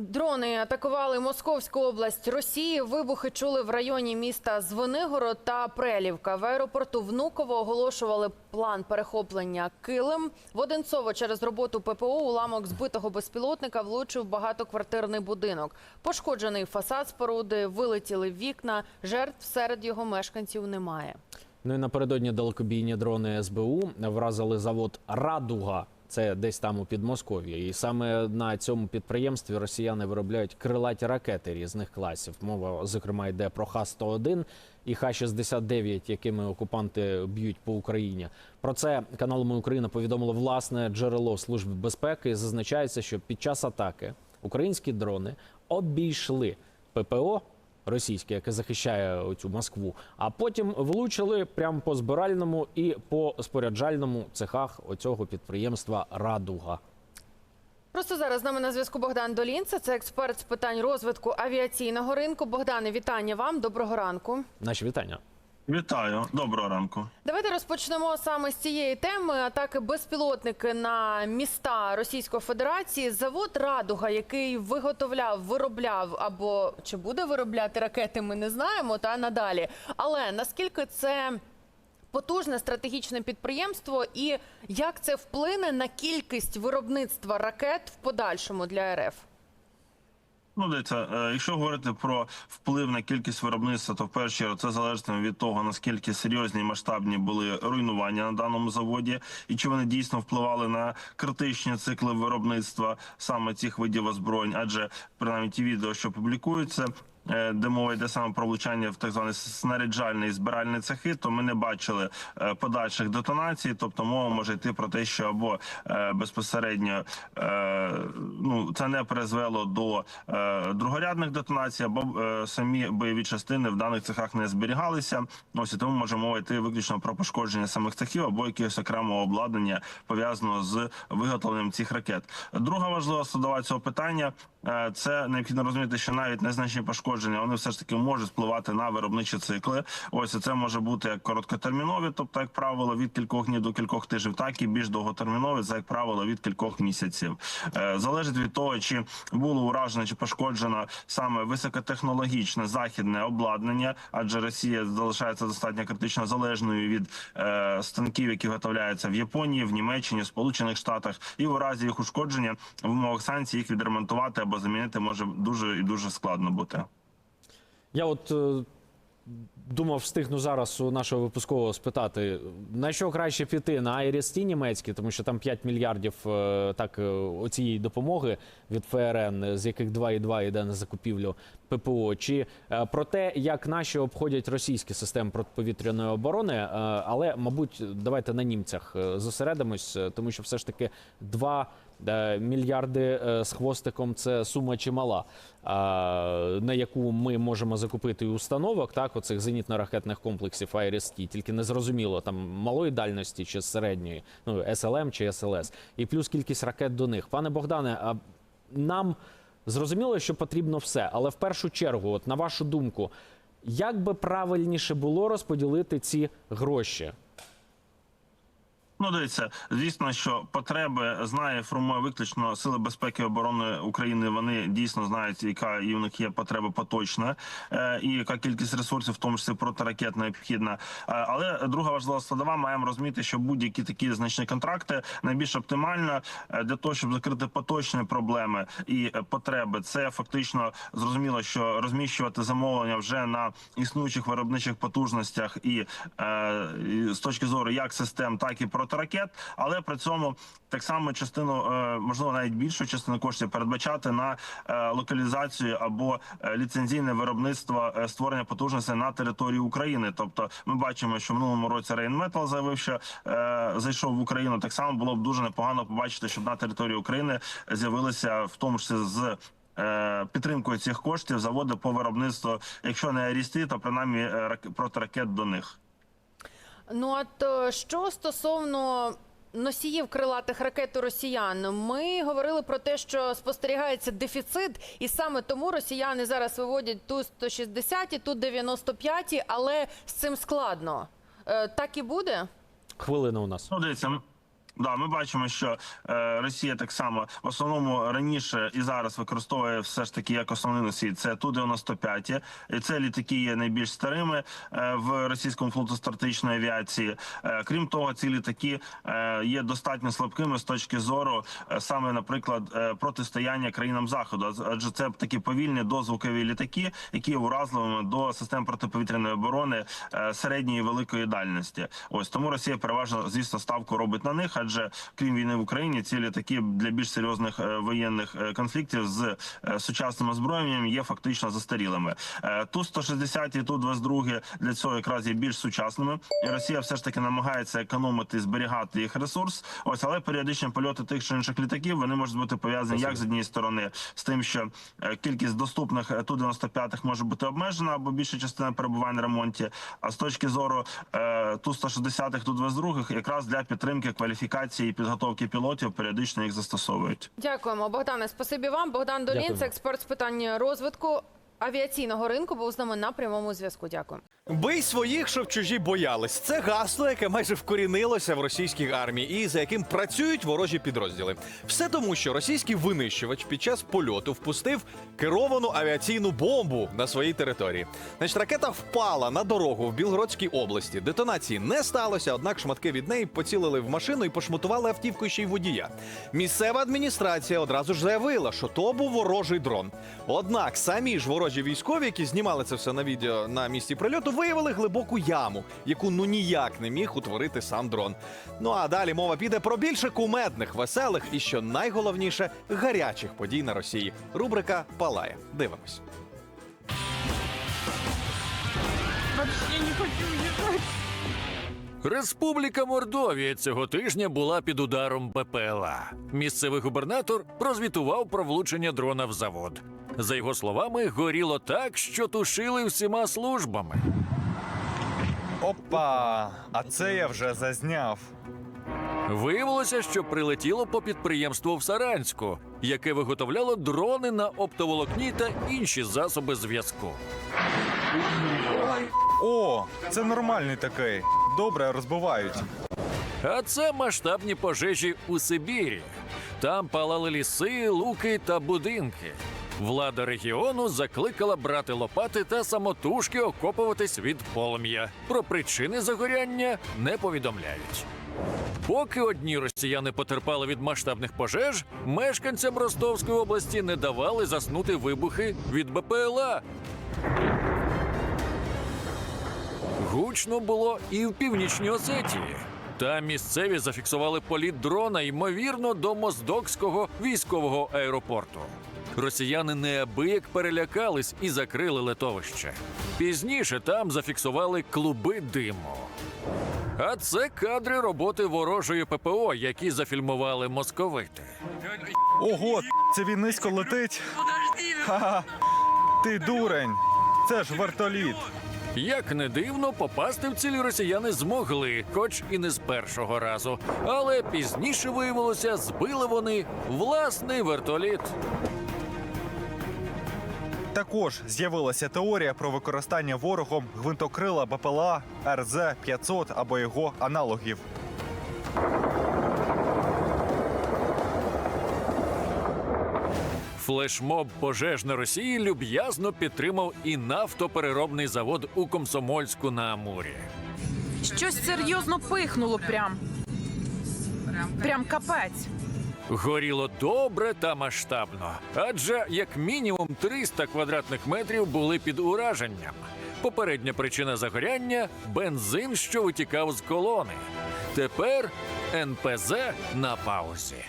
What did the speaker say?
Дрони атакували Московську область Росії. Вибухи чули в районі міста Звенигород та Прелівка. В аеропорту Внуково оголошували план перехоплення Килим. В Одинцово через роботу ППО уламок збитого безпілотника влучив багатоквартирний будинок. Пошкоджений фасад споруди, вилетіли вікна. Жертв серед його мешканців немає. Ну і напередодні далекобійні дрони СБУ вразили завод Радуга. Це десь там у Підмосков'ї. І саме на цьому підприємстві росіяни виробляють крилаті ракети різних класів. Мова, зокрема, йде про Х-101 і Х-69, якими окупанти б'ють по Україні. Про це канал «Ми Україна повідомило власне джерело служби безпеки. Зазначається, що під час атаки українські дрони обійшли ППО російське, яке захищає цю Москву, а потім влучили прямо по збиральному і по споряджальному цехах оцього підприємства Радуга. Просто зараз з нами на зв'язку Богдан Долінце. Це експерт з питань розвитку авіаційного ринку. Богдане, вітання вам. Доброго ранку. Наші вітання. Вітаю, доброго ранку. Давайте розпочнемо саме з цієї теми атаки безпілотники на міста Російської Федерації. Завод Радуга, який виготовляв, виробляв або чи буде виробляти ракети, ми не знаємо та надалі. Але наскільки це потужне стратегічне підприємство, і як це вплине на кількість виробництва ракет в подальшому для РФ? Ну, дивіться, е, якщо говорити про вплив на кількість виробництва, то в першу чергу це залежатиме від того, наскільки серйозні і масштабні були руйнування на даному заводі, і чи вони дійсно впливали на критичні цикли виробництва саме цих видів озброєнь, адже принаймні ті відео, що публікуються. Е, Де мова йде саме про влучання в так званий снаряджальний збиральний цехи, то ми не бачили е, подальших детонацій. Тобто мова може йти про те, що або е, безпосередньо ну це не призвело до другорядних детонацій, або самі бойові частини в даних цехах не зберігалися. Ось і тому може мова йти виключно про пошкодження самих цехів або якогось окремого обладнання пов'язаного з виготовленням цих ракет. Друга важлива складова цього питання це необхідно розуміти, що навіть незначні пошкодження вони все ж таки можуть впливати на виробничі цикли. Ось це може бути як короткотермінові, тобто, як правило, від кількох днів до кількох тижнів, так і більш довготермінові, це як правило від кількох місяців. Е, Залежить від того, чи було уражено чи пошкоджено саме високотехнологічне західне обладнання, адже Росія залишається достатньо критично залежною від е, станків, які виготовляються в Японії, в Німеччині, в Сполучених Штатах, і у разі їх ушкодження в умовах санкцій їх відремонтувати або замінити може дуже і дуже складно бути. Я от е, думав, встигну зараз у нашого випускового спитати, на що краще піти на IRST німецькі, тому що там 5 мільярдів е, так е, допомоги від ФРН, з яких 2,2 йде на закупівлю ППО, чи е, про те, як наші обходять російські системи протиповітряної оборони, е, але мабуть, давайте на німцях зосередимось, тому що все ж таки 2 е, мільярди е, з хвостиком це сума чимала, е, на яку ми можемо закупити установок, так, оцих зенітно-ракетних комплексів IRST, тільки не зрозуміло там малої дальності чи середньої, ну СЛМ чи СЛС, і плюс кількість ракет до них. Пане Богдане, а нам зрозуміло, що потрібно все, але в першу чергу, от на вашу думку, як би правильніше було розподілити ці гроші? Ну, дивіться, звісно, що потреби знає формує виключно сили безпеки і оборони України. Вони дійсно знають, яка і у них є потреба поточна, е, і яка кількість ресурсів, в тому числі протиракет, необхідна. Е, але друга важлива складова, маємо розуміти, що будь-які такі значні контракти найбільш оптимально е, для того, щоб закрити поточні проблеми і потреби. Це фактично зрозуміло, що розміщувати замовлення вже на існуючих виробничих потужностях і, і з точки зору як систем, так і протиракет, але при цьому так само частину, е, можливо, навіть більшу частину коштів передбачати на е, локалізацію або е, ліцензійне виробництво створення потужностей на території України. Тобто, ми бачимо, що в минулому році Rheinmetall заявив, що зайшов в Україну. Так само було б дуже непогано побачити, щоб на території України з'явилися в тому числі з. Підтримкою цих коштів заводи по виробництву, якщо не арісти, то принаймні рак- протиракет до них. Ну от то що стосовно носіїв крилатих ракет у росіян, ми говорили про те, що спостерігається дефіцит, і саме тому росіяни зараз виводять ту 160 ту 95 але з цим складно. Е, Так і буде. Хвилина у нас. Ну, дивіться, Да, ми бачимо, що е, Росія так само в основному раніше і зараз використовує все ж таки як основний носій. Це ту 95 і це літаки є найбільш старими е, в російському флоту стратегічної авіації. Е, крім того, ці літаки е, є достатньо слабкими з точки зору е, саме, наприклад, е, протистояння країнам заходу. Адже це такі повільні дозвукові літаки, які є уразливими до систем протиповітряної оборони е, середньої і великої дальності. Ось тому Росія переважно, звісно, ставку робить на них, адже крім війни в Україні, ці літаки для більш серйозних е, воєнних е, конфліктів з е, сучасним озброєнням є фактично застарілими. Ту 160 і ту 22 для цього якраз є більш сучасними. І Росія все ж таки намагається економити зберігати їх ресурс. Ось але періодичні польоти тих чи інших літаків вони можуть бути пов'язані як з однієї сторони з тим, що кількість доступних ту 95 може бути обмежена або більша частина перебуває на ремонті. А з точки зору ту 160 ту 22 якраз для підтримки кваліфікації і підготовки пілотів періодично їх застосовують. Дякуємо, Богдане. Спасибі вам. Богдан Долінц, це експерт з питань розвитку авіаційного ринку, був з нами на прямому зв'язку. Дякую. Бий своїх, щоб чужі боялись. Це гасло, яке майже вкорінилося в російській армії, і за яким працюють ворожі підрозділи. Все тому, що російський винищувач під час польоту впустив керовану авіаційну бомбу на своїй території. Значить, ракета впала на дорогу в Білгородській області. Детонації не сталося, однак шматки від неї поцілили в машину і пошматували автівку ще й водія. Місцева адміністрація одразу ж заявила, що то був ворожий дрон. Однак самі ж ворожі військові, які знімали це все на відео на місці прильоту, виявили глибоку яму, яку ну ніяк не міг утворити сам дрон. Ну а далі мова піде про більше кумедних, веселих і що найголовніше гарячих подій на Росії. Рубрика Палає. Дивимось. Республіка Мордовія цього тижня була під ударом БПЛА. Місцевий губернатор прозвітував про влучення дрона в завод. За його словами, горіло так, що тушили всіма службами. Опа! А це я вже зазняв. Виявилося, що прилетіло по підприємству в Саранську, яке виготовляло дрони на оптоволокні та інші засоби зв'язку. О, це нормальний такий. Добре розбивають. А це масштабні пожежі у Сибірі. Там палали ліси, луки та будинки. Влада регіону закликала брати лопати та самотужки окопуватись від полум'я. Про причини загоряння не повідомляють. Поки одні росіяни потерпали від масштабних пожеж, мешканцям Ростовської області не давали заснути вибухи від БПЛА. Гучно було і в північній Осетії. Там місцеві зафіксували політ дрона, ймовірно, до Моздокського військового аеропорту. Росіяни неабияк перелякались і закрили летовище. Пізніше там зафіксували клуби диму. А це кадри роботи ворожої ППО, які зафільмували московити. Ого, це він низько летить. Ха-ха. Ти дурень. Це ж вертоліт. Як не дивно, попасти в цілі росіяни змогли, хоч і не з першого разу. Але пізніше виявилося, збили вони власний вертоліт. Також з'явилася теорія про використання ворогом гвинтокрила БПЛА РЗ-500 або його аналогів. Флешмоб пожеж на Росії люб'язно підтримав і нафтопереробний завод у Комсомольську на Амурі. Щось серйозно пихнуло прям. Прям капець. Горіло добре та масштабно, адже як мінімум 300 квадратних метрів були під ураженням. Попередня причина загоряння бензин, що витікав з колони. Тепер НПЗ на паузі.